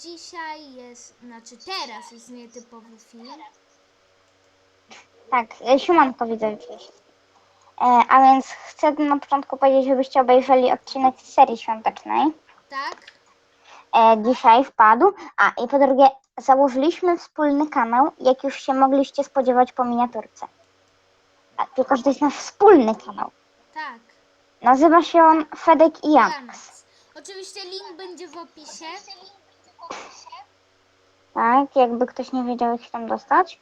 dzisiaj jest, znaczy teraz jest nietypowy film. Tak, e, siemanko widzę wszystkich. E, a więc chcę na początku powiedzieć, żebyście obejrzeli odcinek z serii świątecznej. Tak? E, dzisiaj wpadł. A i po drugie, założyliśmy wspólny kanał, jak już się mogliście spodziewać po miniaturce. A, tylko, że to jest nasz wspólny kanał. Tak. Nazywa się on Fedek i Jan. Janax. Oczywiście link będzie w opisie. Tak, jakby ktoś nie wiedział, jak się tam dostać.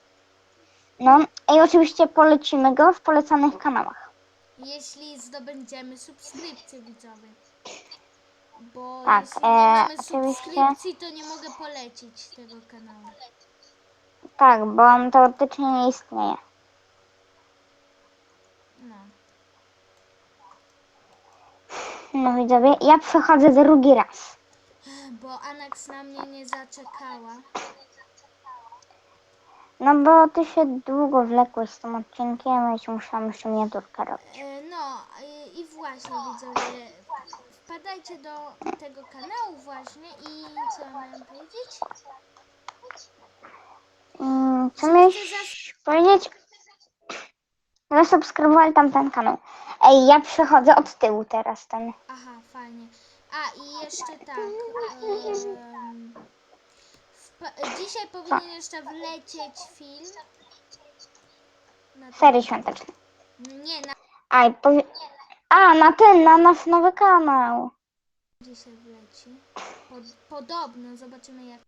No i oczywiście polecimy go w polecanych kanałach. Jeśli zdobędziemy subskrypcję widzowie. Bo Tak, jeśli nie e, mamy oczywiście. subskrypcji, to nie mogę polecić tego kanału. Tak, bo on teoretycznie nie istnieje. No. No widzowie, ja przechodzę drugi raz. Bo Anax na mnie nie zaczekała. No bo ty się długo wlekłeś z tym odcinkiem, ci musiałam jeszcze miniaturkę robić. E, No i, i właśnie widzowie, wpadajcie do tego kanału właśnie i co ja powiedzieć? Mm, co miałeś powiedzieć? Zasubskrybowali tamten kanał. Ej, ja przechodzę od tyłu teraz ten. Aha, fajnie. A i jeszcze tak. wpa- dzisiaj powinien jeszcze wlecieć film. Na Serii świątecznej. Nie, na powie... A, na ten, na nasz nowy kanał. dzisiaj wleci. Pod, podobno, zobaczymy jak.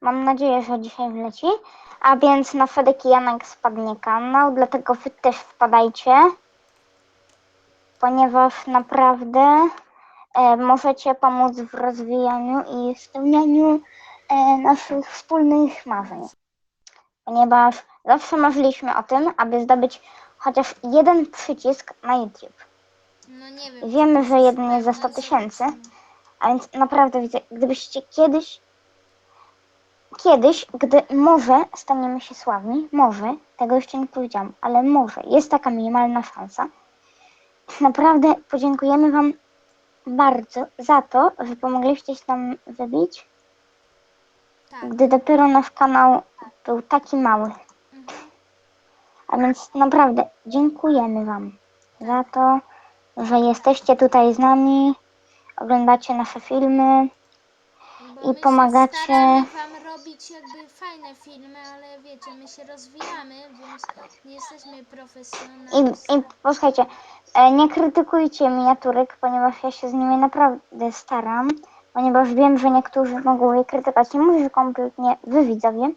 Mam nadzieję, że dzisiaj wleci. A więc na Fedek i Janek spadnie kanał, dlatego wy też wpadajcie. Ponieważ naprawdę e, możecie pomóc w rozwijaniu i spełnianiu e, naszych wspólnych marzeń. Ponieważ zawsze marzyliśmy o tym, aby zdobyć chociaż jeden przycisk na YouTube. No nie wiem. Wiemy, że jeden jest za spełni, 100 tysięcy. A więc naprawdę widzę, gdybyście kiedyś, kiedyś, gdy może staniemy się sławni, może, tego jeszcze nie powiedziałam, ale może, jest taka minimalna szansa. Naprawdę podziękujemy Wam bardzo za to, że pomogliście się nam wybić, Tak. gdy dopiero nasz kanał był taki mały. Mhm. A więc naprawdę dziękujemy Wam za to, że jesteście tutaj z nami, oglądacie nasze filmy. Bo I my się pomagacie. staramy robić jakby fajne filmy, ale wiecie, my się rozwijamy, więc nie jesteśmy I, profesjonalni. I posłuchajcie, e, nie krytykujcie miniaturek, ponieważ ja się z nimi naprawdę staram, ponieważ wiem, że niektórzy mogą je krytykować. Nie mówię, że kompletnie wy widzowie,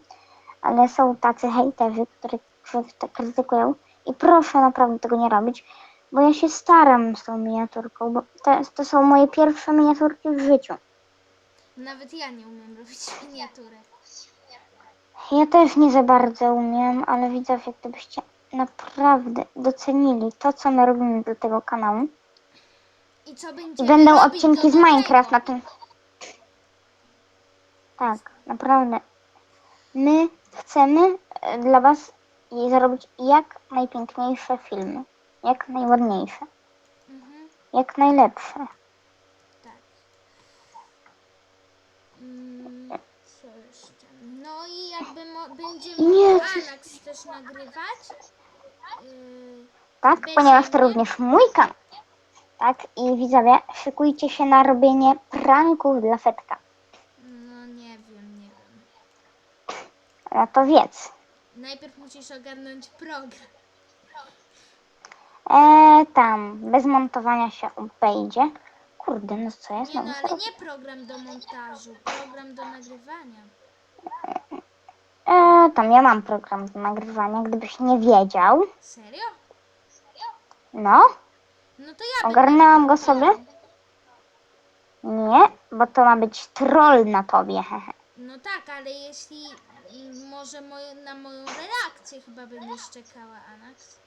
ale są tacy hejterzy, którzy krytykują i proszę naprawdę tego nie robić, bo ja się staram z tą miniaturką, bo to są moje pierwsze miniaturki w życiu. Nawet ja nie umiem robić miniaturek. Ja też nie za bardzo umiem, ale widzowie, gdybyście naprawdę docenili to, co my robimy do tego kanału, I co I będziemy będą odcinki z Minecraft na tym. Tak, naprawdę. My chcemy e, dla Was i zarobić jak najpiękniejsze filmy, jak najładniejsze, Mhm, jak najlepsze. tak. Mm, co jeszcze? No i jakby mo- będzie Nie. mógł Anax też nagrywać. Yy, Tak, Bez ponieważ to również mój kanał. Tak, i widzowie, szykujcie się na robienie pranków dla Fetka. no nie wiem, nie wiem. No to wiedz. Najpierw musisz ogarnąć program. Eee, tam, bez montowania się obejdzie. Kurde, no co ja Nie znowu no, ale zrobię? nie program do montażu, program do nagrywania. Eee, tam ja mam program do nagrywania, gdybyś nie wiedział. Serio? No, No to ja ogarnęłam go montował. sobie. Nie, bo to ma być troll na tobie. hehe. No tak, ale jeśli mm, może moje, na moją reakcję chyba będziesz czekała, Anax.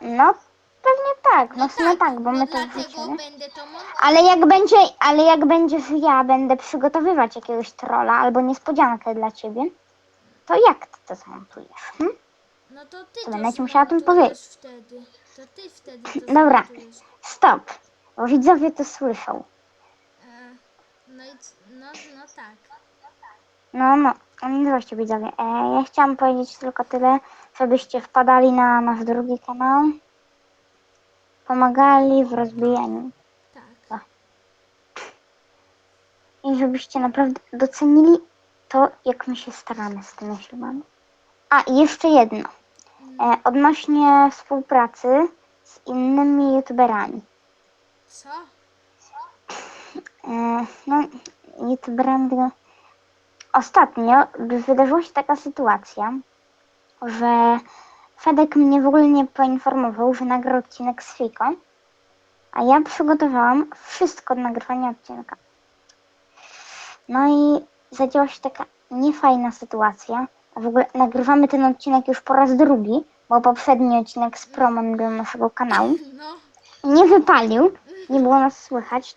No, pewnie tak, no w sumie tak, bo no my też dlatego wrzucimy. będę to. Ale jak będzie, ale jak będzie, że ja będę przygotowywać jakiegoś trolla albo niespodziankę dla ciebie, to jak ty to zmontujesz? Hm? No to ty To będę ci musiała o tym powiedzieć. wtedy. To ty wtedy to Dobra. Stop, bo widzowie to słyszą. E, no i c- no No, no, nie zobaczcie widzowie. E, ja chciałam powiedzieć tylko tyle, żebyście wpadali na nasz drugi kanał. Pomagali w rozwijaniu. Tak. I żebyście naprawdę docenili to, jak my się staramy z tymi filmami. A, i jeszcze jedno. E, odnośnie współpracy z innymi youtuberami. Co? E, no, youtuberami tego... Ostatnio wydarzyła się taka sytuacja, że Fedek mnie w ogóle nie poinformował, że nagra odcinek z Fiko, a ja przygotowałam wszystko do nagrywania odcinka. No i zadziała się taka niefajna sytuacja. A w ogóle nagrywamy ten odcinek już po raz drugi, bo poprzedni odcinek z promem do naszego kanału No, nie wypalił, nie było nas słychać.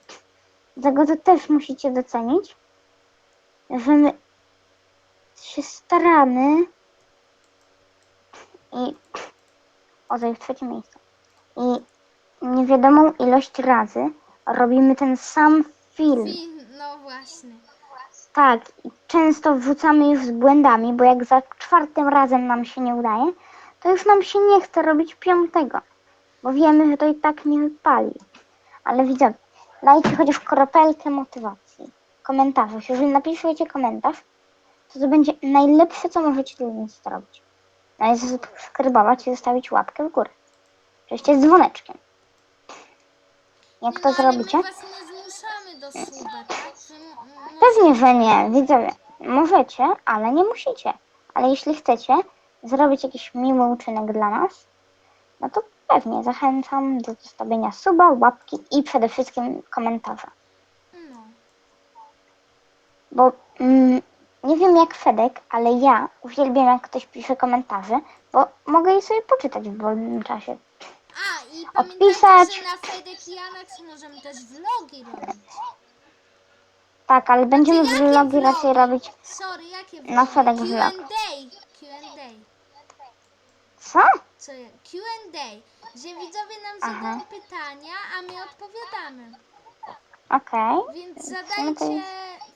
Dlatego to też musicie docenić, że my się staramy i o w trzecie miejsce. I niewiadomą ilość razy robimy ten sam film. film, no właśnie. Tak, często wrzucamy już z błędami, bo jak za czwartym razem nam się nie udaje, to już nam się nie chce robić piątego, bo wiemy, że to i tak nie wypali. Ale widzowie, dajcie chociaż kropelkę motywacji. Komentarzach. Jeżeli napiszecie komentarz, to to będzie najlepsze, co możecie dla nas zrobić. No i subskrybować i zostawić łapkę w górę. Oczywiście z dzwoneczkiem. Jak to no, zrobicie? My was nie zmuszamy do suba, Pewnie, że nie. Widzowie, możecie, ale nie musicie. Ale jeśli chcecie zrobić jakiś miły uczynek dla nas, no to pewnie zachęcam do zostawienia suba, łapki i przede wszystkim komentarza. Bo mm, nie wiem jak Fedek, ale ja uwielbiam jak ktoś pisze komentarze, bo mogę je sobie poczytać w wolnym czasie. A, i Odpisać. pamiętajcie, że na Fedek i Anax możemy też vlogi robić. Tak, ale będziemy jakie vlogi raczej vlogi? robić. Sorry, jakie vlogi? Na Fedek vlog. Q&A. Q&A. Co? Co ja? Q&A. Że widzowie nam Aha. zadają pytania, a my odpowiadamy. Okej. Więc sumie to zadajcie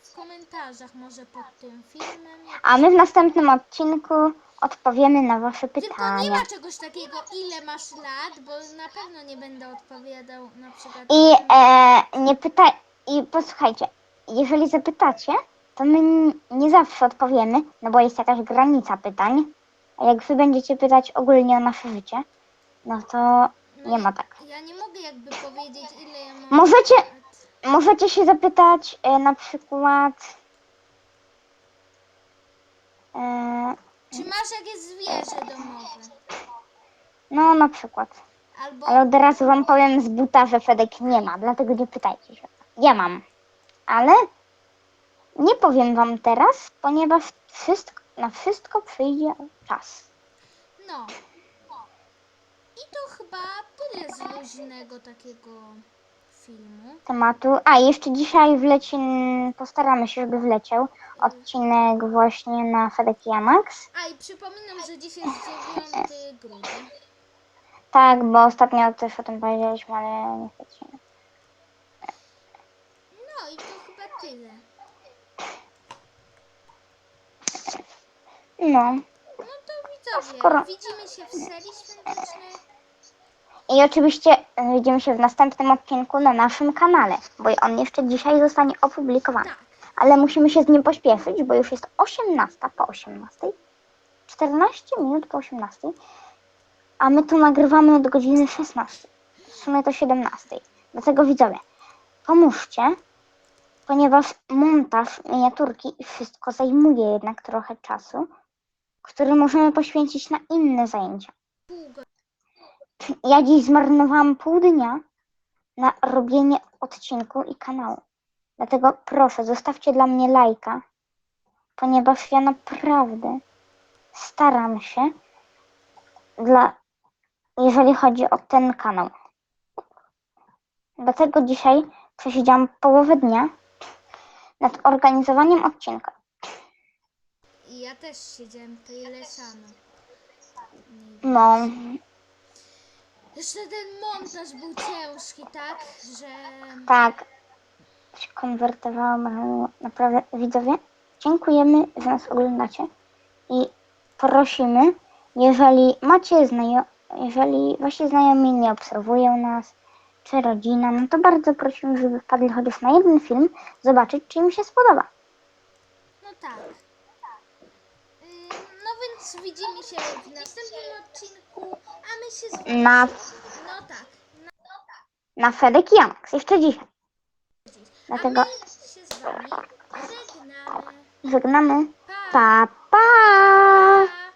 w komentarzach może pod tym filmem. A my w następnym odcinku odpowiemy na wasze Tylko nie pytania. ma czegoś takiego, ile masz lat, bo na pewno nie będę odpowiadał na przykład. I e, nie pytaj, i posłuchajcie, jeżeli zapytacie, to my nie zawsze odpowiemy, no bo jest jakaś granica pytań. A jak wy będziecie pytać ogólnie o nasze życie, no to No nie ma tak. Ja nie mogę jakby powiedzieć, ile ja mam Możecie, możecie się zapytać e, na przykład. E, Czy masz jakieś zwierzę domowe? no na przykład. Albo Ale od razu wam powiem z buta, że Fedek nie ma, dlatego nie pytajcie się. Ja mam. Ale nie powiem wam teraz, ponieważ wszystko, na wszystko przyjdzie czas. no. I to chyba tyle z luźnego takiego filmu. Tematu. A, jeszcze dzisiaj wleci, postaramy się, żeby wleciał odcinek właśnie na Fedek i Amax. A i przypominam, że dzisiaj jest 9 grudzień. Tak, bo ostatnio też o tym powiedzieliśmy, ale nie. No i to chyba tyle. No. No to widzowie, Skoro- widzimy się w serii świątecznej. I oczywiście e, widzimy się w następnym odcinku na naszym kanale, bo on jeszcze dzisiaj zostanie opublikowany. Tak. Ale musimy się z nim pośpieszyć, bo już jest 18 po 18. 14 minut po 18. A my tu nagrywamy od godziny 16. W sumie to 17. Dlatego widzowie, pomóżcie, ponieważ montaż, miniaturki i wszystko zajmuje jednak trochę czasu, który możemy poświęcić na inne zajęcia. Ja dziś zmarnowałam pół dnia na robienie odcinku i kanału. Dlatego proszę, zostawcie dla mnie lajka, ponieważ ja naprawdę staram się dla, jeżeli chodzi o ten kanał. Dlatego dzisiaj przesiedziałam połowę dnia nad organizowaniem odcinka. Ja też siedziałem tyle samo. No, Jeszcze ten montaż był ciężki, tak? Że tak, się konwertowałam, ale naprawdę, widzowie, dziękujemy, że nas oglądacie i prosimy, jeżeli macie znajo- jeżeli wasi znajomi nie obserwują nas, czy rodzina, no to bardzo prosimy, żeby wpadli chociaż na jeden film, zobaczyć, czy im się spodoba. No tak. Ym, No więc widzimy się w następnym odcinku, a my się z. Na, No tak. Na na Fedek i jeszcze dzisiaj. Dlatego A my się z wami żegnamy. żegnamy. Pa! Pa, pa!